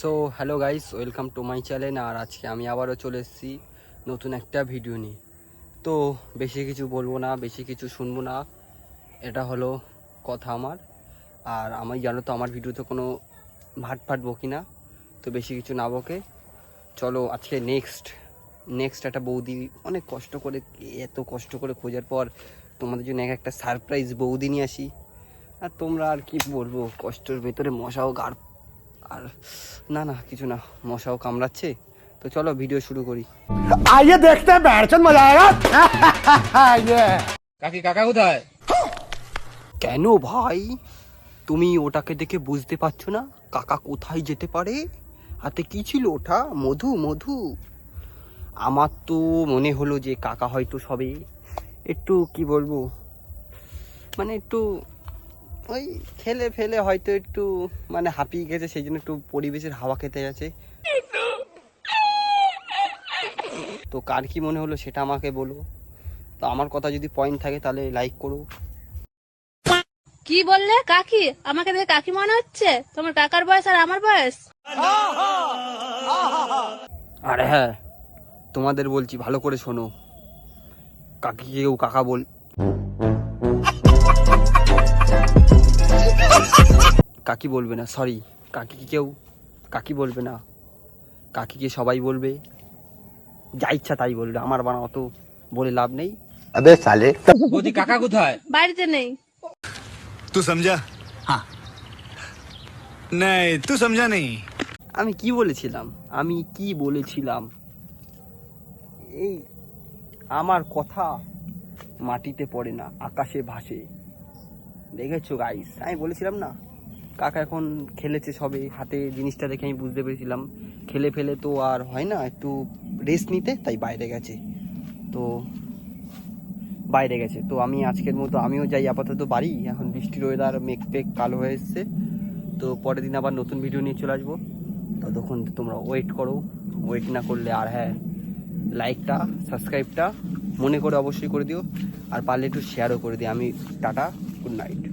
So hello guys welcome to my channel আর আজকে আমি আবারও চলে এসেছি নতুন একটা ভিডিও নিয়ে। তো, বেশি কিছু বলব না, বেশি কিছু শুনব না। এটা হলো কথা আমার। আর আমি জানো তো আমার ভিডিওতে কোনো ভাট ফাট বকি না, তো বেশি কিছু না বকে। চলো আজকে নেক্সট নেক্সট একটা বৌদি, অনেক কষ্ট করে, এত কষ্ট করে খোঁজার পর তোমাদের জন্য এক একটা সারপ্রাইজ বৌদি নিয়ে আসি। আর তোমরা আর কি বলব, কষ্টের ভেতরে মশাও গাড় আর না না কিছু না মশাও কামড়াচ্ছে। তো চলো ভিডিও শুরু করি। আইয়ে দেখতে বেড়ছেন মজা আয়েগা কাকি কাকা কোথায়? কেন ভাই? তুমি ওটাকে দেখে বুঝতে পারছ না? কাকা কোথায় যেতে পারে? হাতে কি ছিল ওটা মধু মধু। আমার তো মনে হলো যে কাকা হয়তো সবে। একটু কি বলব? মানে একটু ওই খেলে ফেলে হয়তো একটু মানে হাঁপিয়ে গেছে সেই জন্য একটু পরিবেশের হাওয়া খেতে গেছে তো কার কি মনে হলো সেটা আমাকে বলো তো আমার কথা যদি পয়েন্ট থাকে তাহলে লাইক করো। কি বললে কাকি? আমাকে দেখে কাকি মনে হচ্ছে? তোমার কাকার বয়স আর আমার বয়স? আরে হ্যাঁ তোমাদের বলছি ভালো করে শোনো। কাকি কেউ কাকা বল কাকি বলবে না সরি কাকি কি কেউ কাকি বলবে না। কাকিকে সবাই বলবে যা ইচ্ছা তাই বলবে আমার বানা অত বলে লাভ নেই। আবে সালে। বৌদি কাকা কোথায়? বাড়িতে নেই। তুই সমঝা হ্যাঁ নাই তুই সমঝা নেই আমি কি বলেছিলাম? আমি কি বলেছিলাম? এই আমার কথা মাটিতে পড়ে না আকাশে ভাসে। দেখেছ গাইস আমি বলেছিলাম না? কাকা এখন খেলেছে সবে, হাতে জিনিসটা দেখে আমি বুঝতে পেরেছিলাম। খেলে ফেলে তো আর হয় না, একটু রেস্ট নিতে, তাই বাইরে গেছে। তো বাইরে গেছে। তো আমি আজকের মতো আমিও যাই, আপাতত বাড়ি। এখন বৃষ্টির ওয়েদার মেঘ পেক কালো হয়ে এসছে। তো পরের দিন আবার নতুন ভিডিও নিয়ে চলে আসব। ততক্ষণ তোমরা ওয়েট করো। ওয়েট না করলে আর হ্যাঁ লাইকটা সাবস্ক্রাইবটা মনে করে অবশ্যই করে দিও। আর পারলে একটু শেয়ারও করে দিও। আমি টাটা গুড নাইট